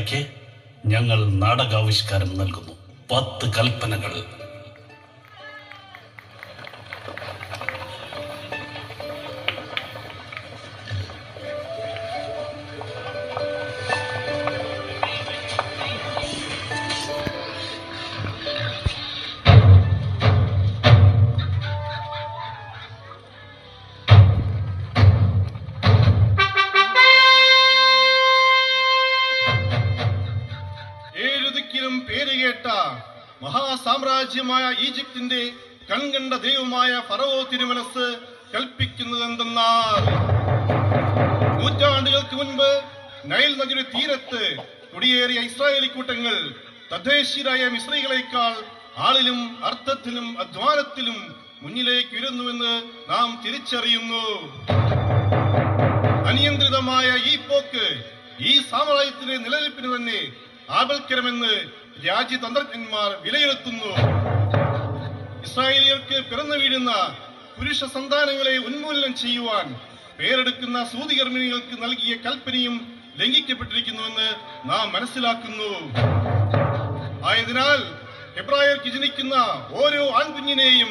ജനതയ്ക്ക് ഞങ്ങൾ നാടകാവിഷ്കാരം നൽകുന്നു. പത്ത് കൽപ്പനകൾ. ഈജിപ്തിന്റെ കൺകണ്ട ദൈവമായ ഫറവോ തിരുമനസ് കൽപ്പിക്കുന്നത് എന്തെന്നാൽ നൂറ്റാണ്ടുകൾക്ക് മുൻപ് നൈൽ നദിയുടെ തീരത്ത് കുടിയേറിയ ഇസ്രായേലി കൂട്ടങ്ങൾ തദ്ദേശീയരായ മിശ്രീകളെക്കാൾ ആളിലും അർത്ഥത്തിലും അധ്വാനത്തിലും മുന്നിലേക്ക് ഉയരുന്നുവെന്ന് നാം തിരിച്ചറിയുന്നു. അനിയന്ത്രിതമായ ഈ പോക്ക് ഈ സാമ്രാജ്യത്തിന്റെ നിലനിൽപ്പിന് തന്നെ ആപൽക്കരമെന്ന് രാജ്യതന്ത്രജ്ഞന്മാർ വിലയിരുത്തുന്നു. ഇസ്രായേലിയർക്ക് പിറന്നു വീഴുന്ന പുരുഷ സന്താനങ്ങളെ ഉന്മൂലനം ചെയ്യുവാൻ പേരെടുക്കുന്ന സൂതികർമ്മിണികൾക്ക് നൽകിയ കൽപ്പനയും ലംഘിക്കപ്പെട്ടിരിക്കുന്നുവെന്ന് നാം മനസ്സിലാക്കുന്നു. ആയതിനാൽ എബ്രായർക്ക് ജനിക്കുന്ന ഓരോ ആൺകുഞ്ഞിനെയും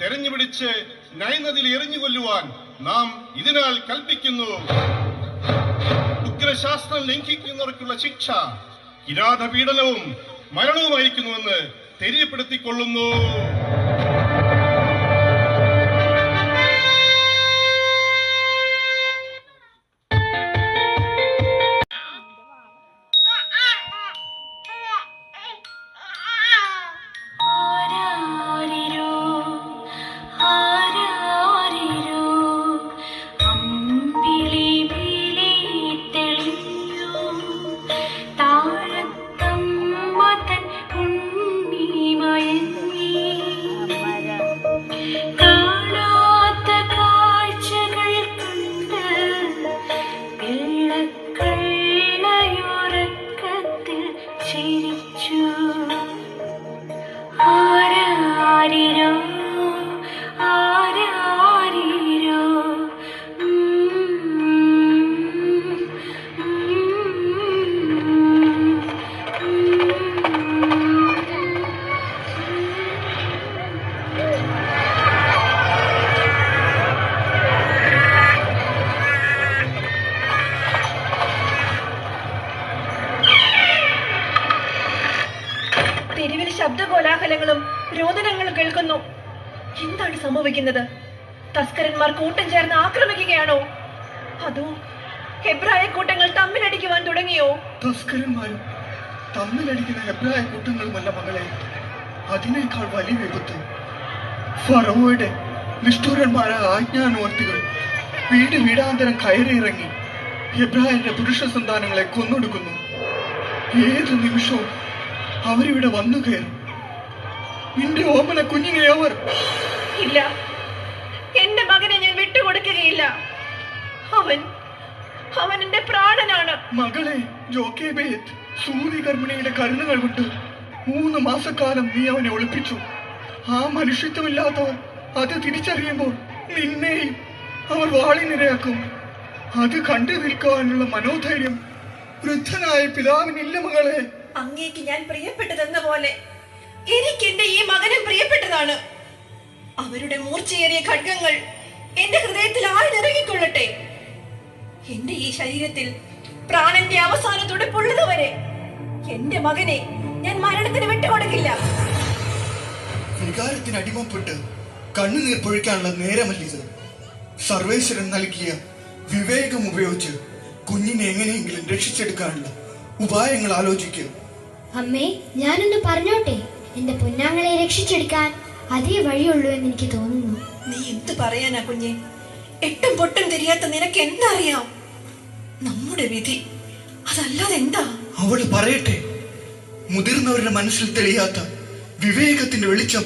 തെരഞ്ഞുപിടിച്ച് നൈനദിൽ എറിഞ്ഞു കൊല്ലുവാൻ നാം ഇതിനാൽ കൽപ്പിക്കുന്നു. ഉഗ്രശാസ്ത്രം ലംഘിക്കുന്നവർക്കുള്ള ശിക്ഷ കിരാത പീഡനവും മരണവുമായിരിക്കുന്നുവെന്ന് തെര്യപ്പെടുത്തിക്കൊള്ളുന്നു. തമ്മിലടിക്കുന്ന ലഭ്യമായ കൂട്ടങ്ങളുമല്ല മകളെ. അതിനേക്കാൾ വലിയ വിപത്ത്. ഫറവോയുടെ നിഷ്ഠൂരന്മാരായ ആജ്ഞാനുവർത്തികൾ വീട് വീടാന്തരം കയറിയിറങ്ങി എബ്രാഹിന്റെ പുരുഷ സന്താനങ്ങളെ കൊന്നൊടുക്കുന്നു. ഏത് നിമിഷവും അവരിവിടെ വന്നു കയറും. നിന്റെ ഓമന കുഞ്ഞിനെ അവർ ഇല്ല. എന്റെ മകനെ ഞാൻ വിട്ടുകൊടുക്കുകയില്ല. അവൻ അവൻ എന്റെ പ്രാണനാണ്. മകളെ ജോക്കേബേത്ത് സൂതി ഗർഭിണിയുടെ കരുണകൾ കൊണ്ട് മൂന്ന് മാസക്കാലം നീ അവനെ ഒളിപ്പിച്ചു. ആ മനുഷ്യത്വമില്ലാത്തവർ അത് തിരിച്ചറിയുമ്പോൾ നിന്നെയും അവർ വാളിനിരയാക്കും അത് കണ്ടു നിൽക്കുവാനുള്ള മനോധൈര്യം വൃദ്ധനായ പിതാവിനില്ല മകളെ. അങ്ങേക്ക് ഞാൻ പ്രിയപ്പെട്ടതെന്ന പോലെ എനിക്ക് എന്റെ ഈ മകനും പ്രിയപ്പെട്ടതാണ്. അവരുടെ മൂർച്ചയേറിയ ഖഡ്ഗങ്ങൾ എന്റെ ഹൃദയത്തിൽ ആഴ്ന്നിറങ്ങിക്കൊള്ളട്ടെ എന്റെ ഈ ശരീരത്തിൽ പ്രാണന്റെ അവസാനത്തോടെ പൊള്ളുന്നവരെ. എന്റെ മകനെ ഞാൻ മരണത്തിന് വിട്ടുകൊടുക്കില്ല. വികാരത്തിന് അടിമപ്പെട്ട് കണ്ണുനീർ പൊഴിക്കാനുള്ള നേരമല്ലിത് സർവേശ്വരൻ നൽകിയ വിവേകം ഉപയോഗിച്ച് കുഞ്ഞിനെ എങ്ങനെയെങ്കിലും രക്ഷിച്ചെടുക്കാനുള്ള ഉപായങ്ങൾ ആലോചിക്കുക അമ്മേ ഞാനൊന്ന് പറഞ്ഞോട്ടെ. എന്റെ പൊന്നാങ്ങളെ രക്ഷിച്ചെടുക്കാൻ അതേ വഴിയുള്ളൂ എന്ന് എനിക്ക് തോന്നുന്നു. നീ എന്ത് പറയാനാ കുഞ്ഞെ? എട്ടും പൊട്ടും തിരിയാത്ത നിനക്ക് എന്തറിയാം? നമ്മുടെ വിധി. അതല്ലാതെ എന്താ? അവൾ പറയട്ടെ. മുതിർന്നവരുടെ മനസ്സിൽ തെളിയാത്ത വിവേകത്തിന്റെ വെളിച്ചം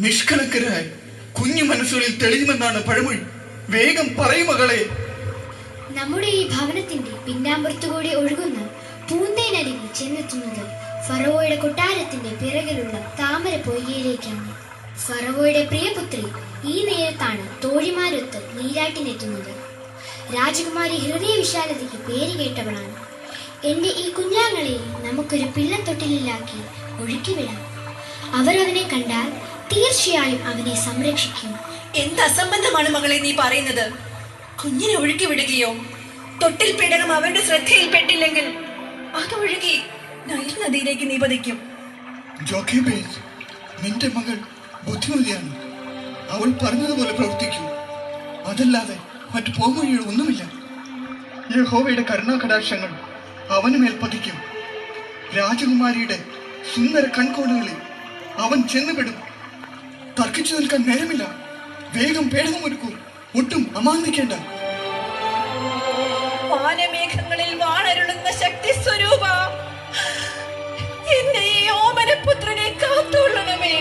നിഷ്കളങ്കരായ കുഞ്ഞു മനസ്സുകളിൽ തെളിയുമെന്നാണ് പഴമൊഴി. വേഗം പറയും മകളെ. നമ്മുടെ ഈ ഭവനത്തിന്റെ പിന്നാമ്പുറത്തുകൂടി ഒഴുകുന്ന പൂന്തേനരി ചെന്നെത്തുന്നത് ഫറവോയുടെ കൊട്ടാരത്തിന്റെ പിറകിലുള്ള താമര പൊയ്യയിലേക്കാണ്. ഫറവോയുടെ പ്രിയപുത്രി ഈ നേരത്താണ് തോഴിമാരൊത്ത് നീരാട്ടിനെത്തുന്നത്. രാജകുമാരി ഹൃദയ വിശാലതയ്ക്ക് പേര് കേട്ടവളാണ്. എന്റെ ഈ കുഞ്ഞാങ്ങളെ നമുക്കൊരു പിള്ളത്തൊട്ടിലാക്കി ഒഴുക്കിവിടാം അവരവനെ കണ്ടാൽ തീർച്ചയായും അവനെ സംരക്ഷിക്കും. എന്ത് അസംബന്ധമാണ് മകളെ നീ പറയുന്നത്? കുഞ്ഞിനെ ഒഴുക്കി വിടുകയോ? തൊട്ടിൽ പീഡനം അവരുടെ ശ്രദ്ധയിൽപ്പെട്ടില്ലെങ്കിൽ അത് ഒഴുകി നൈൽ നദിയിലേക്ക് നീ പതിക്കും. നിന്റെ മകൾ ബുദ്ധിമതിയാണ്. അവൾ പറഞ്ഞതുപോലെ പ്രവർത്തിക്കും. അതല്ലാതെ മറ്റു പോംവഴികൾ ഒന്നുമില്ല. യഹോവയുടെ കരുണാകടാക്ഷങ്ങൾ അവന് പതിക്കും. രാജകുമാരിയുടെ സുന്ദര കൺകോണുകളിൽ അവൻ ചെന്നുപെടും തർക്കിച്ചു നിൽക്കാൻ നേരമില്ല. വേഗം പേടകമൊരുക്കൂ ഒട്ടും അമാന്തിക്കേണ്ട. വാനമേഘങ്ങളിൽ വാണരുളുന്ന ശക്തി സ്വരൂപ എന്റെ ഈ ഓമനപുത്രനെ കാത്തുകൊള്ളണമേ.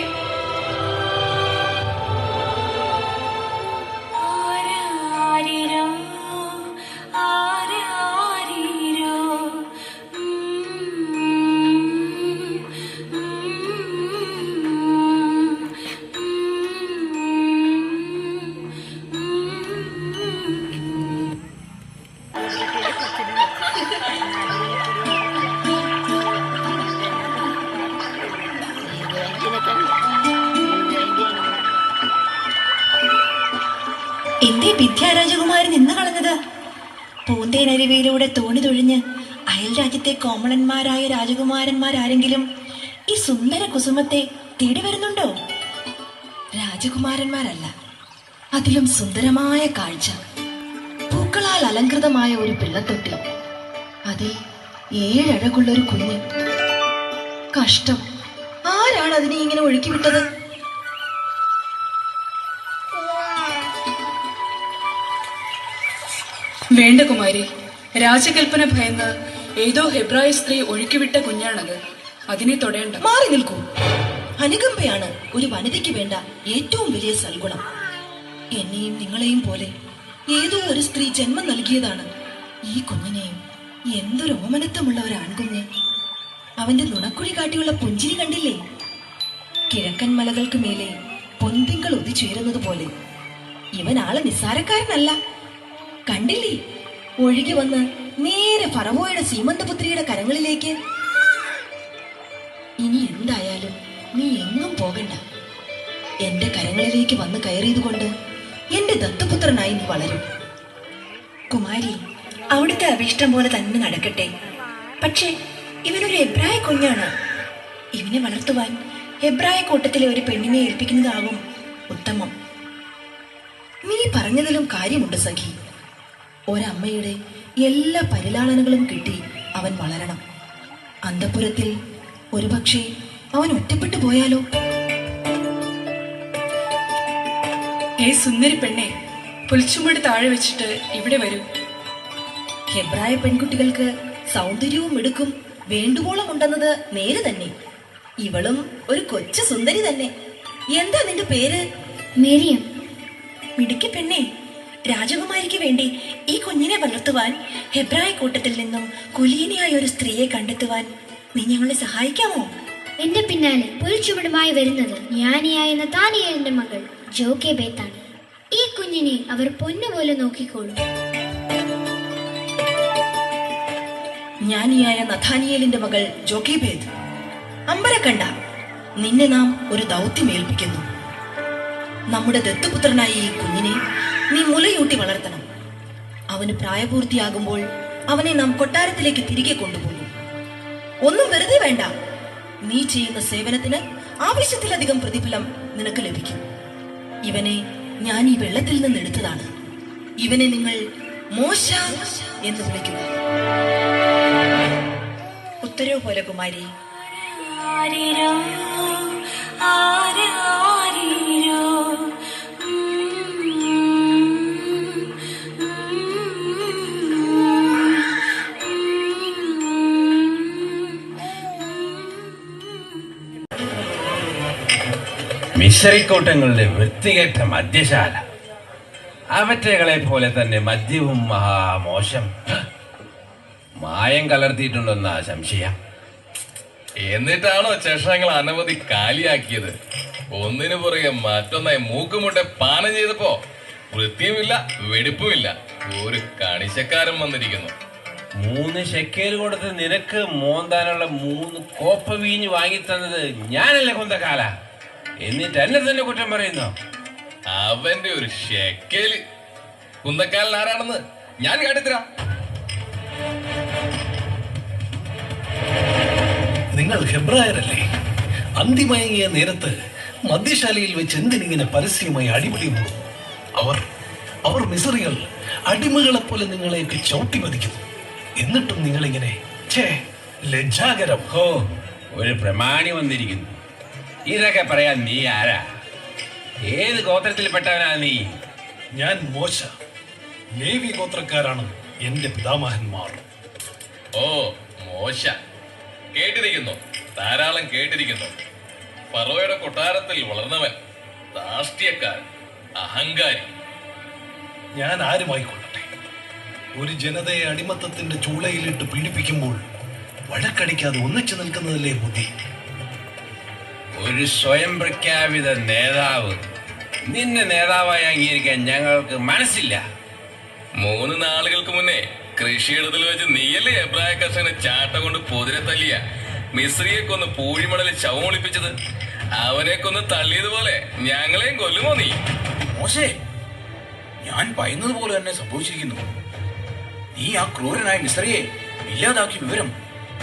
പൂന്തേനരുവിയിലൂടെ തോണി തൊഴിഞ്ഞ് അയൽ രാജ്യത്തെ കോമളന്മാരായ രാജകുമാരന്മാരാരെങ്കിലും ഈ സുന്ദര കുസുമത്തെ തേടി വരുന്നുണ്ടോ? രാജകുമാരന്മാരല്ല അതിലും സുന്ദരമായ കാഴ്ച. പൂക്കളാൽ അലങ്കൃതമായ ഒരു പിള്ളത്തൊട്ടി അതിൽ ഏഴഴകുള്ളൊരു കുഞ്ഞ്. കഷ്ടം. ആരാണ് അതിനെ ഇങ്ങനെ ഒഴുക്കി വേണ്ട കുമാരി. രാജകൽപ്പന ഭയന്ന് ഏതോ ഹെബ്രായ സ്ത്രീ ഒഴുക്കിവിട്ട കുഞ്ഞാണത്. അതിനെ തൊടേണ്ട. മാറി നിൽക്കൂ. അനുകമ്പയാണ് ഒരു വനിതയ്ക്ക് വേണ്ട ഏറ്റവും വലിയ സൽഗുണം. എന്നെയും നിങ്ങളെയും പോലെ ഏതോ ഒരു സ്ത്രീ ജന്മം നൽകിയതാണ്. ഈ കുഞ്ഞിനെയും എന്തൊരു ഓമനത്വമുള്ള ഒരു ആൺകുഞ്ഞ് അവന്റെ നുണക്കുഴി കാട്ടിയുള്ള പുഞ്ചിരി കണ്ടില്ലേ? കിഴക്കൻ മലകൾക്ക് മേലെ പൊന്തിങ്കൾ ഒതിച്ചുയരുന്നത് പോലെ. ഇവൻ ആൾ നിസ്സാരക്കാരനല്ല. കണ്ടില്ലേ? ഒഴുകി വന്ന് നേരെ ഫറവോയുടെ സീമന്തപുത്രിയുടെ കരങ്ങളിലേക്ക്. ഇനി എന്തായാലും നീ എങ്ങും പോകണ്ട. എന്റെ കരങ്ങളിലേക്ക് വന്ന് കയറിയത് കൊണ്ട് എന്റെ ദത്തുപുത്രനായി നീ വളരും. കുമാരി അവിടുത്തെ അഭിഷ്ടം പോലെ തന്നെ നടക്കട്ടെ. പക്ഷേ ഇവനൊരു എബ്രായ കുഞ്ഞാണ്. ഇവനെ വളർത്തുവാൻ എബ്രായ കൂട്ടത്തിലെ ഒരു പെണ്ണിനെ ഏൽപ്പിക്കുന്നതാകും ഉത്തമം. നീ പറഞ്ഞതിലും കാര്യമുണ്ട് സഖി. ഒരമ്മയുടെ എല്ലാ പരിലാളനകളും കിട്ടി അവൻ വളരണം. അന്തപുരത്തിൽ ഒരുപക്ഷെ അവൻ ഒറ്റപ്പെട്ടു പോയാലോ? ഏ സുന്ദരി പെണ്ണെ പുൽച്ചുമട് താഴെ വെച്ചിട്ട് ഇവിടെ വരൂ. ഹെബ്രായ പെൺകുട്ടികൾക്ക് സൗന്ദര്യവും മിടുക്കും വേണ്ടുവോളം ഉണ്ടെന്നത് നേര് തന്നെ. ഇവളും ഒരു കൊച്ചു സുന്ദരി തന്നെ. എന്താ നിന്റെ പേര്? മെരിയം. മിടുക്കി പെണ്ണെ രാജകുമാരിക്ക് വേണ്ടി ഈ കുഞ്ഞിനെ വളർത്തുവാൻ ഹെബ്രായ കൂട്ടത്തിൽ നിന്നും കുലീനിയായ ഒരു സ്ത്രീയെ കണ്ടെത്തുവാൻ നീ ഞങ്ങളെ സഹായിക്കാമോ? എന്റെ പിന്നാലെ പുൽച്ചുമടുമായി വരുന്നത് ജ്ഞാനിയായ നതാനിയലിന്റെ മകൾ ജോക്കെ ബേത്താണ് ഈ കുഞ്ഞിനെ അവർ പൊന്നുപോലെ നോക്കിക്കോളും. ജ്ഞാനിയായ നഥാനിയേലിന്റെ മകൾ ജോക്കിബേദ് അമ്പരക്കണ്ട നിന്നെ നാം ഒരു ദൗത്യം ഏൽപ്പിക്കുന്നു. നമ്മുടെ ദത്തുപുത്രനായ ഈ കുഞ്ഞിനെ നീ മുലയൂട്ടി വളർത്തണം. അവന് പ്രായപൂർത്തിയാകുമ്പോൾ അവനെ നാം കൊട്ടാരത്തിലേക്ക് തിരികെ കൊണ്ടുപോകും. ഒന്നും വെറുതെ വേണ്ട. നീ ചെയ്യുന്ന സേവനത്തിന് ആവശ്യത്തിലധികം പ്രതിഫലം നിനക്ക് ലഭിക്കും. ഇവനെ ഞാൻ ഈ വെള്ളത്തിൽ നിന്ന് എടുത്തതാണ്. ഇവനെ നിങ്ങൾ മോശ എന്ന് വിളിക്കുക ഉത്തരവ് പോലെ കുമാരി. ആരിരോ മിശ്രിക്കൂട്ടങ്ങളുടെ വൃത്തികെട്ട മദ്യശാല. അവറ്റകളെ പോലെ തന്നെ മദ്യവും മഹാമോശം മായം കലർത്തിയിട്ടുണ്ടെന്നാ സംശയം. എന്നിട്ടാണോ ചഷങ്ങൾ അനവധി കാലിയാക്കിയത്? ഒന്നിനു പുറകെ മറ്റൊന്നായി മൂക്കുമുട്ടെ പാനം ചെയ്തപ്പോ വൃത്തിയുമില്ല വെടിപ്പുമില്ല. ഒരു കണിശക്കാരൻ വന്നിരിക്കുന്നു. മൂന്ന് ശക്കേൽ കൊടുത്ത് നിനക്ക് മോന്താനുള്ള മൂന്ന് കോപ്പ വീഞ്ഞ് വാങ്ങി തന്നത് ഞാനല്ലേ കൊന്തക്കാല? എന്നിട്ട് എന്നെ തന്നെ കുറ്റം പറയുന്നു? അവന്റെ ഒരു ഷെക്കേൽ. കുന്തക്കാലൻ ആരാണെന്ന് ഞാൻ കാട്ടിത്തരാ നിങ്ങൾ ഹെബ്രായരല്ലേ? അന്തിമയങ്ങിയ നേരത്ത് മദ്യശാലയിൽ വെച്ച് എന്തിനിങ്ങനെ പരസ്യമായി അടിപിടി കൂടും അവർ അവർ മിസറികൾ അടിമകളെ പോലെ നിങ്ങളെയൊക്കെ ചവിട്ടി പതിക്കുന്നു എന്നിട്ടും നിങ്ങളിങ്ങനെ ഛേ ലജ്ജാകരം. ഹോ ഒരു പ്രമാണി വന്നിരിക്കുന്നു. ഇതൊക്കെ പറയാൻ നീ ആരാ? ഏത് ഗോത്രത്തിൽപ്പെട്ടവനാ നീ? ഞാൻ മോശ. ലേവി ഗോത്രക്കാരാണ് എന്റെ പിതാമഹന്മാർ. ഓ മോശ. കേട്ടിരിക്കുന്നു. ധാരാളം കേട്ടിരിക്കുന്നു. പറവയുടെ കൊട്ടാരത്തിൽ വളർന്നവൻ ധാർഷ്ട്യക്കാരൻ അഹങ്കാരി. ഞാൻ ആരുമായിക്കൊള്ളട്ടെ? ഒരു ജനതയെ അടിമത്തത്തിന്റെ ചൂളയിലിട്ട് പീഡിപ്പിക്കുമ്പോൾ വഴക്കടിക്കാതെ ഒന്നിച്ചു നിൽക്കുന്നതല്ലേ ബുദ്ധി? ഒരു സ്വയം പ്രഖ്യാപിത നേതാവ്. നിന്നെ നേതാവായി അംഗീകരിക്കാൻ ഞങ്ങൾക്ക് മനസ്സില്ല. മൂന്ന് നാളുകൾക്ക് മുന്നേ കൃഷിയിടത്തിൽ വെച്ച് നീയല്ലേ എബ്രായ കർഷകനെ ചാട്ട കൊണ്ട് പൊതിരെ തല്ലിയ മിശ്രിയെ കൊന്ന് പൂഴിമടലിൽ ശവമൊളിപ്പിച്ചത്? അവനെ കൊന്ന് തള്ളിയതുപോലെ ഞങ്ങളെയും കൊല്ലുമോ നീ? മോശേ ഞാൻ പറയുന്നത് പോലെ തന്നെ സംഭവിച്ചിരിക്കുന്നു. നീ ആ ക്രൂരനായ മിശ്രയെ ഇല്ലാതാക്കിയ വിവരം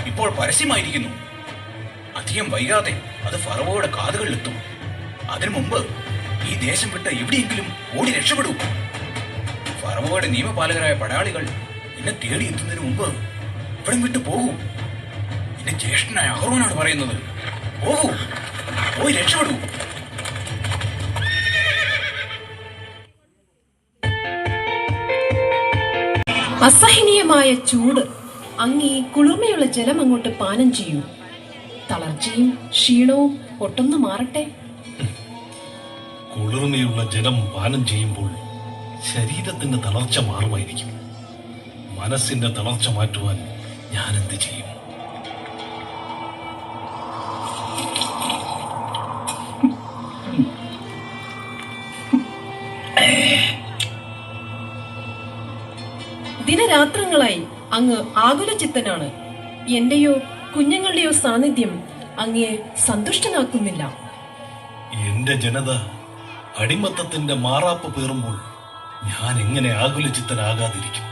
ഇപ്പോൾ പരസ്യമായിരിക്കുന്നു. അധികം വൈകാതെ അത് ഫറവോയുടെ കാതുകളിലെത്തും. അതിനു മുമ്പ് ഈ ദേശം വിട്ട് എവിടെയെങ്കിലും ഓടി രക്ഷപ്പെടൂ. ഫറവോയുടെ നിയമപാലകരായ പടയാളികൾ എന്നെ തേടി എത്തുന്നതിന് മുമ്പ് ഇവിടം വിട്ടു പോകൂ. എന്റെ ജ്യേഷ്ഠനായ അഹ്റോനാണ് പറയുന്നത്. പോകൂ. പോയി രക്ഷപ്പെടൂ. അസഹനീയമായ ചൂട് അങ്ങ് കുളിർമയുള്ള ജലം അങ്ങോട്ട് പാനം ചെയ്യൂ. തളർച്ചയും ക്ഷീണവും ഒട്ടൊന്ന് മാറട്ടെ. കുളിർമയുള്ള ജലം പാനം ചെയ്യുമ്പോൾ ശരീരത്തിന്റെ തളർച്ച മാറുമായിരിക്കും. മനസ്സിന്റെ തളർച്ച മാറ്റുവാൻ ഞാൻ എന്ത് ചെയ്യും? ദിനരാത്രങ്ങളായി അങ്ങ് ആകുലചിത്തനാണ്. എന്റെയോ കുഞ്ഞുങ്ങളുടെയോ സാന്നിധ്യം അങ്ങയെ സന്തുഷ്ടനാക്കുന്നില്ല. എന്റെ ജനത അടിമത്തത്തിന്റെ മാറാപ്പ് പേറുമ്പോൾ ഞാൻ എങ്ങനെ ആകുലചിത്തനാകാതിരിക്കും?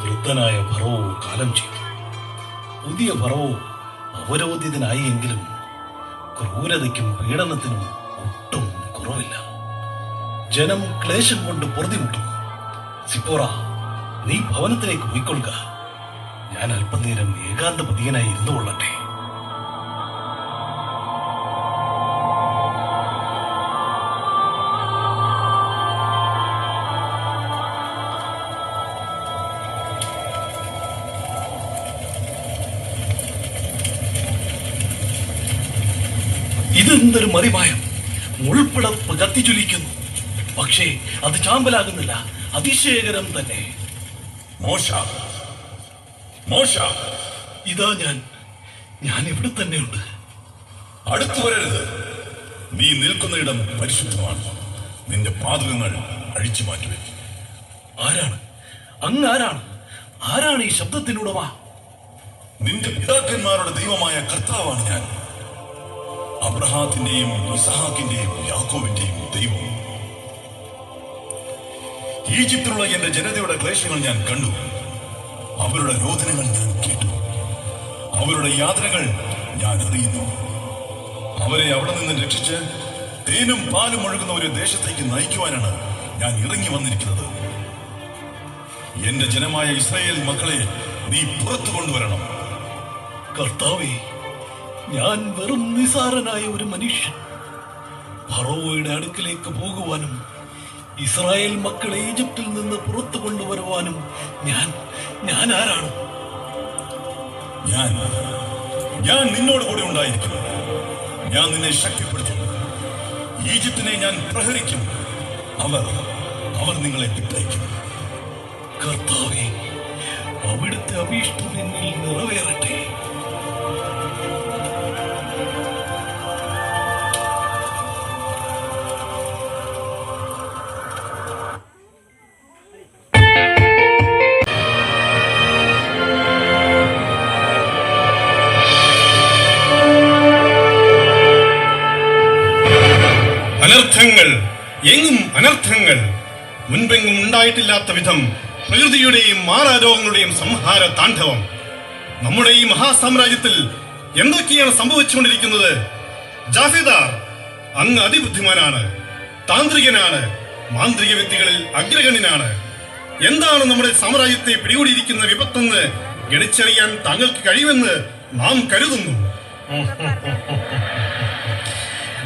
വൃദ്ധനായ ഭറവോ കാലം ചെയ്തു. പുതിയ ഭറവോ അവരോധിതനായി എങ്കിലും ക്രൂരതയ്ക്കും പീഡനത്തിനും ഒട്ടും കുറവില്ല. ജനം ക്ലേശം കൊണ്ട് പൊറുതിമുട്ടുന്നു സിപ്പോറ നീ ഭവനത്തിലേക്ക് പോയിക്കൊള്ളുക. ഞാൻ അല്പനേരം ഏകാന്ത പതിയനായി ഇരുന്നു കൊള്ളട്ടെ. ഇതെന്തൊരു മറിമായം. മുൾപ്പിടപ്പ് കത്തിച്ചൊലിക്കുന്നു പക്ഷേ അത് ചാമ്പലാകുന്നില്ല. അതിശയകരം തന്നെ. മോശ. മോശ. ഇതാ ഞാൻ. ഞാൻ ഇവിടെ തന്നെയുണ്ട്. അടുത്തു വരരുത്. നീ നിൽക്കുന്ന ഇടം പരിശുദ്ധമാണ്. നിന്റെ പാതകങ്ങൾ അഴിച്ചു മാറ്റുവേ ആരാണ്? അങ്ങ് ആരാണ്? ആരാണ് ഈ ശബ്ദത്തിനുടമ നിന്റെ പിതാക്കന്മാരുടെ ദൈവമായ കർത്താവാണ് ഞാൻ. അബ്രഹാത്തിന്റെയും ഇസഹാക്കിന്റെയും യാക്കോവിന്റെയും ദൈവം. ഈജിപ്തിലുള്ള എന്റെ ജനതയുടെ ക്ലേശങ്ങൾ ഞാൻ കണ്ടു. അവരുടെ രോദനങ്ങൾ ഞാൻ കേട്ടു. അവരുടെ യാതനകൾ ഞാൻ അറിയുന്നു. അവരെ അവിടെ നിന്ന് രക്ഷിച്ച് തേനും പാലും ഒഴുകുന്ന ഒരു ദേശത്തേക്ക് നയിക്കുവാനാണ് ഞാൻ ഇറങ്ങി വന്നിരിക്കുന്നത്. എന്റെ ജനമായ ഇസ്രായേൽ മക്കളെ നീ പുറത്തു കൊണ്ടുവരണം. കർത്താവേ ഞാൻ വെറും നിസാരനായ ഒരു മനുഷ്യൻ. ഫറവോയുടെ അടുക്കിലേക്ക് പോകുവാനും ഇസ്രായേൽ മക്കളെ ഈജിപ്തിൽ നിന്ന് പുറത്തു കൊണ്ടുവരുവാനും ഞാൻ ഞാൻ ആരാണ്? ഞാൻ ഞാൻ നിന്നോട് കൂടെ ഉണ്ടായിരിക്കും. ഞാൻ നിന്നെ ശക്തിപ്പെടുത്തും. ഈജിപ്തിനെ ഞാൻ പ്രഹരിക്കും. അവർ അവർ നിങ്ങളെ വിട്ടയക്കും. കർത്താവേ അവിടുത്തെ അഭീഷ്ടം എന്നിൽ നിറവേറട്ടെ. അനർത്ഥങ്ങൾ എങ്ങും അനർത്ഥങ്ങൾ. മുൻപെങ്ങും ഉണ്ടായിട്ടില്ലാത്ത വിധം പ്രകൃതിയുടെയും മാറാരോഗങ്ങളുടെയും സംഹാര താണ്ഡവം. നമ്മുടെ ഈ മഹാസാമ്രാജ്യത്തിൽ എന്തൊക്കെയാണ് സംഭവിച്ചുകൊണ്ടിരിക്കുന്നത്? ജാഫിദാർ അങ്ങ് അതിബുദ്ധിമാനാണ് താന്ത്രികനാണ് മാന്ത്രിക വിദ്യകളിൽ അഗ്രഗണ്യനാണ്. എന്താണ് നമ്മുടെ സാമ്രാജ്യത്തെ പിടികൂടിയിരിക്കുന്ന വിപത്തെന്ന് ഗണിച്ചറിയാൻ താങ്കൾക്ക് കഴിയുമെന്ന് നാം കരുതുന്നു.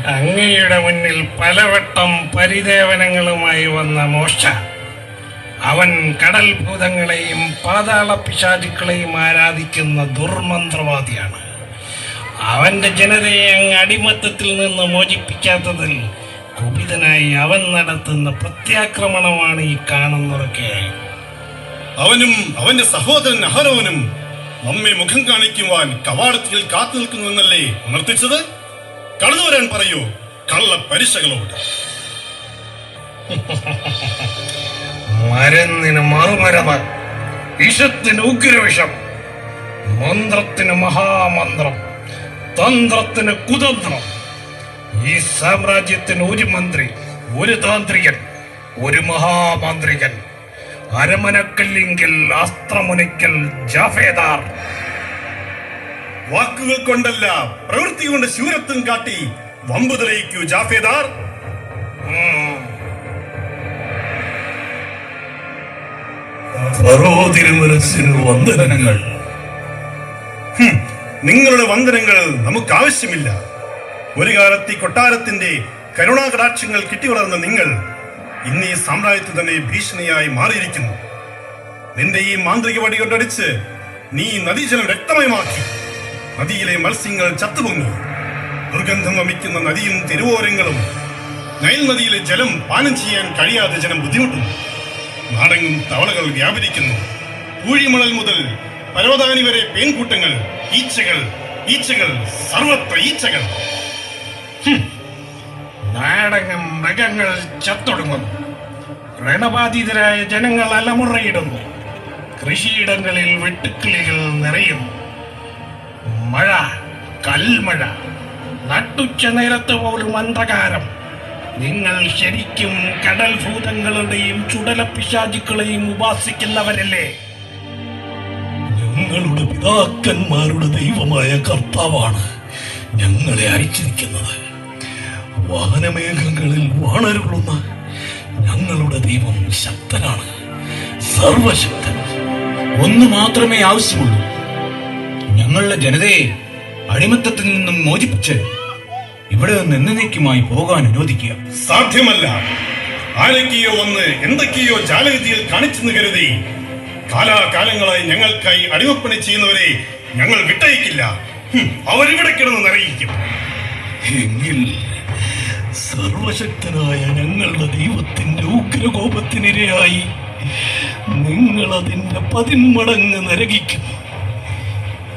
അങ്ങയുടെ മുന്നിൽ പലവട്ടം പരിദേവനങ്ങളുമായി വന്ന മോശ അവൻ കടൽ ഭൂതങ്ങളെയും പാതാള പിശാചുക്കളെയും ആരാധിക്കുന്ന ദുർമന്ത്രവാദിയാണ്. അവന്റെ ജനതയെ അങ്ങ് അടിമത്തത്തിൽ നിന്ന് മോചിപ്പിക്കാത്തതിൽ കുപിതനായി അവൻ നടത്തുന്ന പ്രത്യാക്രമണമാണ് ഈ കാണുന്നതൊക്കെ. അവനും അവന്റെ സഹോദരൻ അഹരോനും നമ്മെ മുഖം കാണിക്കുവാൻ കവാടത്തിൽ കാത്തു നിൽക്കുന്നുവെന്നല്ലേ ഉണർത്തിച്ചത്? കടന്നു വരാൻ പറയൂ. കള്ള പരിശകളോട് മരുന്നിന് മറുമരുന്ന് വിഷത്തിന് ഉഗ്രവിഷം മന്ത്രത്തിന് മഹാമന്ത്രം തന്ത്രത്തിന് കുതന്ത്രം. ഈ സാമ്രാജ്യത്തിന് ഒരു മന്ത്രി ഒരു താന്ത്രികൻ ഒരു മഹാമാന്ത്രികൻ. അരമനക്കല്ലിങ്കിൽ അസ്ത്രമുനിക്കൽ ജാഫേദാർ വാക്കുകൾ കൊണ്ടല്ല പ്രവൃത്തി കൊണ്ട് ശൂരത്വം കാട്ടി വമ്പു തെളിയിക്കൂ ജാഫേദാർ. തിരുമനസിന് വന്ദനങ്ങൾ. നിങ്ങളുടെ വന്ദനങ്ങൾ നമുക്ക് ആവശ്യമില്ല ഒരു കാലത്ത് ഈ കൊട്ടാരത്തിന്റെ കരുണാകടാക്ഷങ്ങൾ കിട്ടിവളർന്ന നിങ്ങൾ ഇന്ന് ഈ സാമ്രാജ്യത്തിൽ തന്നെ ഭീഷണിയായി മാറിയിരിക്കുന്നു. നിന്റെ ഈ മാന്ത്രിക വടി കൊണ്ടടിച്ച് നീ നദീജലം വ്യക്തമയമാക്കി നദിയിലെ മത്സ്യങ്ങൾ ചത്തുപൊങ്ങി. ദുർഗന്ധം വമിക്കുന്ന നദിയും തെരുവോരങ്ങളും. നൈൽ നദിയിലെ ജലം പാനം ചെയ്യാൻ കഴിയാതെ ജനം ബുദ്ധിമുട്ടുന്നു. നാടെങ്ങും തവളകൾ വ്യാപരിക്കുന്നു. പൂഴിമണൽ മുതൽ പരവതാനി വരെ പേൻകൂട്ടങ്ങൾ ഈച്ചകൾ ഈച്ചകൾ സർവത്ര ഈച്ചകൾ. നാടകം മൃഗങ്ങൾ ചത്തൊടുങ്ങുന്നു. രണബാധിതരായ ജനങ്ങൾ അലമുറയിടുന്നു. കൃഷിയിടങ്ങളിൽ വെട്ടുക്കിളികൾ നിറയുന്നു. മഴ കൽമഴ നട്ടുച്ച നേരത്ത് പോലും അന്ധകാരം. നിങ്ങൾ ശരിക്കും കടൽ ഭൂതങ്ങളുടെയും ചുടലപ്പിശാചുക്കളെയും ഉപാസിക്കുന്നവരല്ലേ? ഞങ്ങളുടെ പിതാക്കന്മാരുടെ ദൈവമായ കർത്താവാണ് ഞങ്ങളെ അയച്ചിരിക്കുന്നത്. വാഹനമേഘങ്ങളിൽ വാണരുളുന്ന ഞങ്ങളുടെ ദൈവം ശക്തനാണ് സർവശക്തൻ. ഒന്ന് മാത്രമേ ആവശ്യമുള്ളൂ. ഞങ്ങളുടെ ജനതയെ അടിമത്തത്തിൽ നിന്നും മോചിപ്പിച്ച് ഇവിടെ നിന്ന് എന്നേക്കുമായി പോകാൻ അനുവദിക്കുക. സാധ്യമല്ല. ആരൊക്കെയോ വന്ന് എന്തൊക്കെയോ ജാലവിദ്യയിൽ കാണിച്ചെന്ന് കരുതി. കാലാകാലങ്ങളായി ഞങ്ങൾക്കായി അടിമപ്പണി ചെയ്യുന്നവരെ ഞങ്ങൾ വിട്ടയക്കില്ല. അവരിവിടെ കിടന്ന് നിറയിക്കും. എങ്കിൽ സർവശക്തനായ ഞങ്ങളുടെ ദൈവത്തിന്റെ ഉഗ്രകോപത്തിനിരയായി നിങ്ങൾ അതിന്റെ പതിന്മടങ്ങ് നരകിക്കും.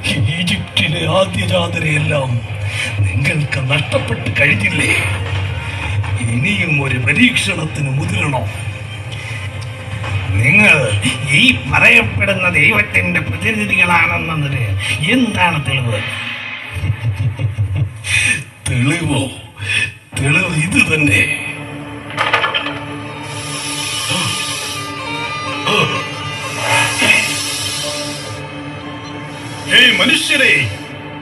ഈജിപ്തിലെ ആദ്യജാതരെയെല്ലാം നിങ്ങൾക്ക് നഷ്ടപ്പെട്ട് കഴിഞ്ഞില്ലേ? ഇനിയും ഒരു പരീക്ഷണത്തിന് മുതിരണോ. നിങ്ങൾ ഈ പറയപ്പെടുന്ന ദൈവത്തിന്റെ പ്രതിനിധികളാണെന്നതിന് എന്താണ് തെളിവ്? തെളിവോ? തെളിവ് ഇത് തന്നെ. മനുഷ്യരെ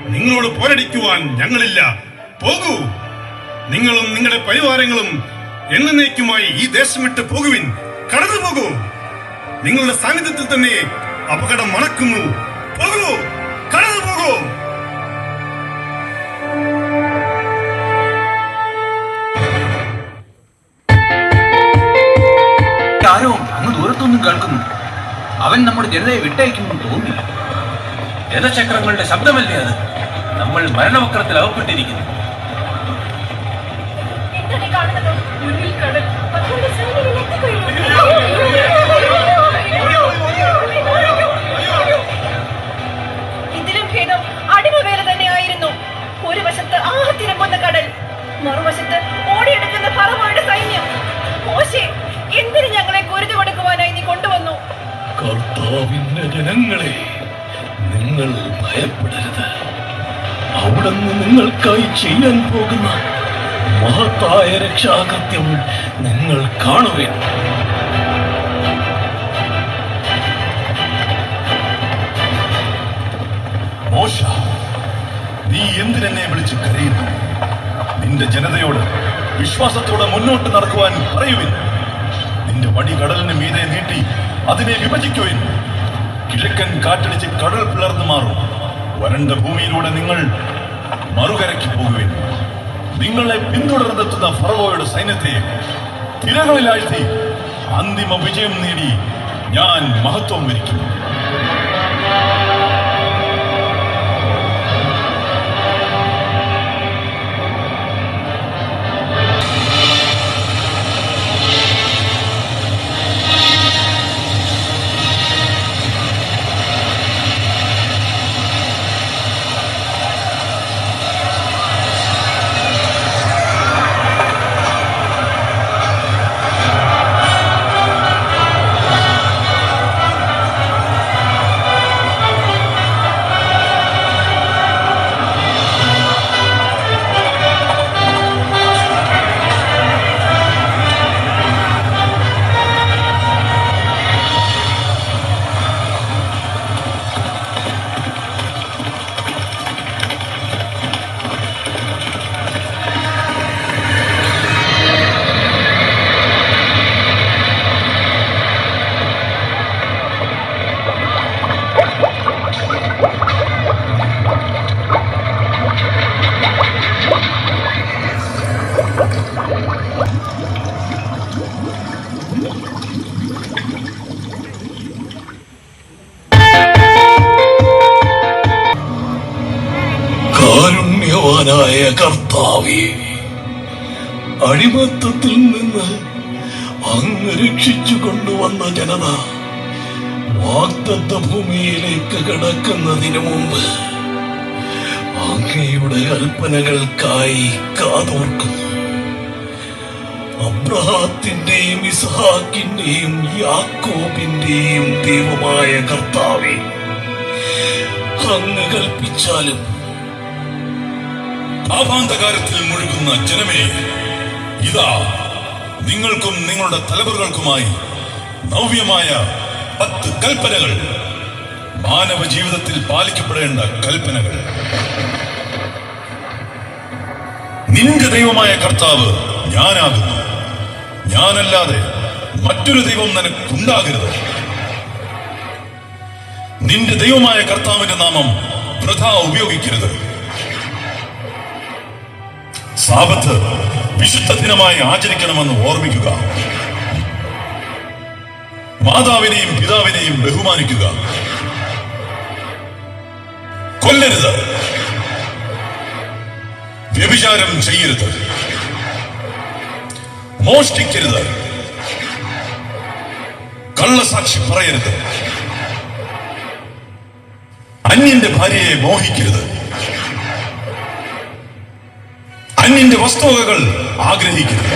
നിങ്ങളോട് പോരടിക്കുവാൻ ഞങ്ങളില്ല. പോകൂ. നിങ്ങളും നിങ്ങളുടെ പരിവാരങ്ങളും എന്നേക്കുമായി ഈ ദേശം വിട്ട് പോകുവിൻ. കടന്നു പോകൂ. നിങ്ങളുടെ സാന്നിധ്യത്തിൽ തന്നെ അപകടം മണക്കുന്നു. പോകൂ. കടന്നു പോകൂ. ആരോ അങ്ങ് ദൂരത്തൊന്നും കേൾക്കുന്നു. അവൻ നമ്മുടെ ജനതയെ വിട്ടയക്കുമെന്ന് തോന്നുന്നില്ല. രഥചക്രങ്ങളുടെ ശബ്ദമല്ലേ അത്? നമ്മൾ മരണവക്രത്തിൽ അകപ്പെട്ടിരിക്കുന്നു ഇതിലും ഭേദം അടിമവേല തന്നെയായിരുന്നു. ഒരു വശത്ത് ആഹത്തിരമ്പുന്ന കടൽ മറുവശത്ത് ഓടിയെടുക്കുന്ന സൈന്യം. മോശെ എന്തിന് ഞങ്ങളെ കുരുതി കൊടുക്കുവാനായി നീ കൊണ്ടുവന്നു? കർത്താവിന്റെ ജനങ്ങളെ നിങ്ങൾ ഭയപ്പെടരുത്. അവിടുന്ന് നിങ്ങൾക്കായി ചെയ്യാൻ പോകുന്ന മഹത്തായ രക്ഷാകൃത്യം നിങ്ങൾ കാണുവേ മോശ നീ എന്തിനെന്നെ വിളിച്ച് കരയുന്നു? നിന്റെ ജനതയോട് വിശ്വാസത്തോടെ മുന്നോട്ട് നടക്കുവാൻ പറയുവിൻ. നിന്റെ വടി കടലിന് മീതെ നീട്ടി അതിനെ വിഭജിക്കുവിൻ. കിഴക്കൻ കാറ്റടിച്ച് കടൽ പിളർന്നു മാറും. വരണ്ട ഭൂമിയിലൂടെ നിങ്ങൾ മറുകരയ്ക്ക് പോകുവിൻ. നിങ്ങളെ പിന്തുടർന്നെത്തുന്ന ഫറവോയുടെ സൈന്യത്തെ തിരകളിലാഴ്ത്തി അന്തിമ വിജയം നേടി ഞാൻ മഹത്വം വരിക്കും. കർത്താവേ അടിമത്തത്തിൽ നിന്ന് അങ്ങ് രക്ഷിച്ചു കൊണ്ടുവന്ന ജനത വാഗ്ദത്ത ഭൂമിയിലേക്ക് കടക്കുന്നതിന് മുമ്പ് അങ്ങയുടെ കൽപ്പനകൾക്കായി കാതോർക്കുന്നു. അബ്രഹാത്തിന്റെയും ഇസഹാക്കിന്റെയും യാക്കോബിന്റെയും ദൈവമായ കർത്താവേ അങ്ങ് കൽപ്പിച്ചാലും പാപാന്തകാരത്തിൽ മുഴുകുന്ന ജനമേ ഇതാ നിങ്ങൾക്കും നിങ്ങളുടെ തലമുറകൾക്കുമായി നവ്യമായ പത്ത് കൽപ്പനകൾ. മാനവ ജീവിതത്തിൽ പാലിക്കപ്പെടേണ്ട കൽപ്പനകൾ. നിന്റെ ദൈവമായ കർത്താവ് ഞാനാകുന്നു. ഞാനല്ലാതെ മറ്റൊരു ദൈവം നിനക്കുണ്ടാകരുത്. നിന്റെ ദൈവമായ കർത്താവിന്റെ നാമം വൃഥ ഉപയോഗിക്കരുത്. സാപത്ത് വിശുദ്ധ ദിനമായി ആചരിക്കണമെന്ന് ഓർമ്മിക്കുക. മാതാവിനെയും പിതാവിനെയും ബഹുമാനിക്കുക. കൊല്ലരുത്. വ്യഭിചാരം ചെയ്യരുത്. മോഷ്ടിക്കരുത്. കള്ളസാക്ഷി പറയരുത്. അന്യന്റെ ഭാര്യയെ മോഹിക്കരുത്. അന്യന്റെ വസ്തുവകകൾ ആഗ്രഹിക്കരുത്